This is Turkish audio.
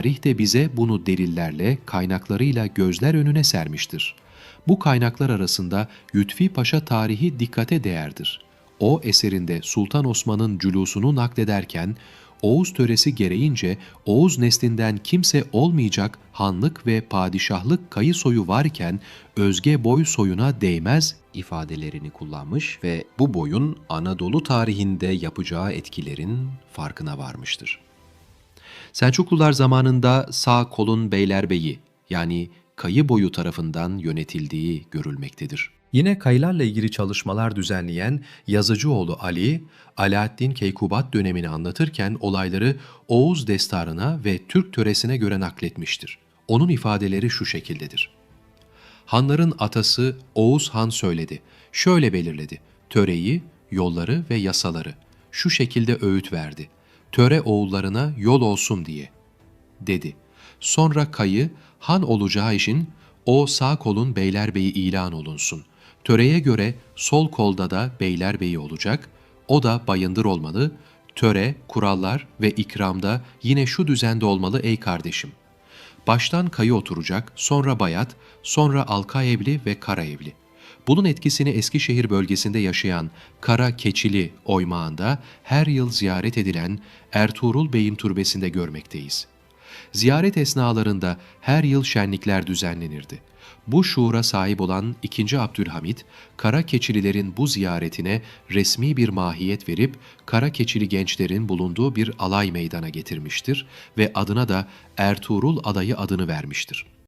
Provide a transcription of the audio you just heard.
Tarih de bize bunu delillerle, kaynaklarıyla gözler önüne sermiştir. Bu kaynaklar arasında Lütfi Paşa tarihi dikkate değerdir. O eserinde Sultan Osman'ın cülusunu naklederken, Oğuz töresi gereğince Oğuz neslinden kimse olmayacak hanlık ve padişahlık kayı soyu varken özge boy soyuna değmez ifadelerini kullanmış ve bu boyun Anadolu tarihinde yapacağı etkilerin farkına varmıştır. Selçuklular zamanında sağ kolun beylerbeyi yani kayı boyu tarafından yönetildiği görülmektedir. Yine kayılarla ilgili çalışmalar düzenleyen Yazıcıoğlu Ali, Alaaddin Keykubat dönemini anlatırken olayları Oğuz destarına ve Türk töresine göre nakletmiştir. Onun ifadeleri şu şekildedir. Hanların atası Oğuz Han söyledi. Şöyle belirledi. Töreyi, yolları ve yasaları. Şu şekilde öğüt verdi. Töre oğullarına yol olsun diye. Dedi. Sonra kayı, han olacağı için o sağ kolun beylerbeyi ilan olunsun. Töreye göre sol kolda da beylerbeyi olacak. O da bayındır olmalı. Töre, kurallar ve ikramda yine şu düzende olmalı ey kardeşim. Baştan kayı oturacak, sonra bayat, sonra alka evli ve kara evli. Bunun etkisini Eskişehir bölgesinde yaşayan Kara Keçili oymağında her yıl ziyaret edilen Ertuğrul Bey'in türbesinde görmekteyiz. Ziyaret esnalarında her yıl şenlikler düzenlenirdi. Bu şuura sahip olan 2. Abdülhamit, Kara Keçililerin bu ziyaretine resmi bir mahiyet verip Kara Keçili gençlerin bulunduğu bir alay meydana getirmiştir ve adına da Ertuğrul Alayı adını vermiştir.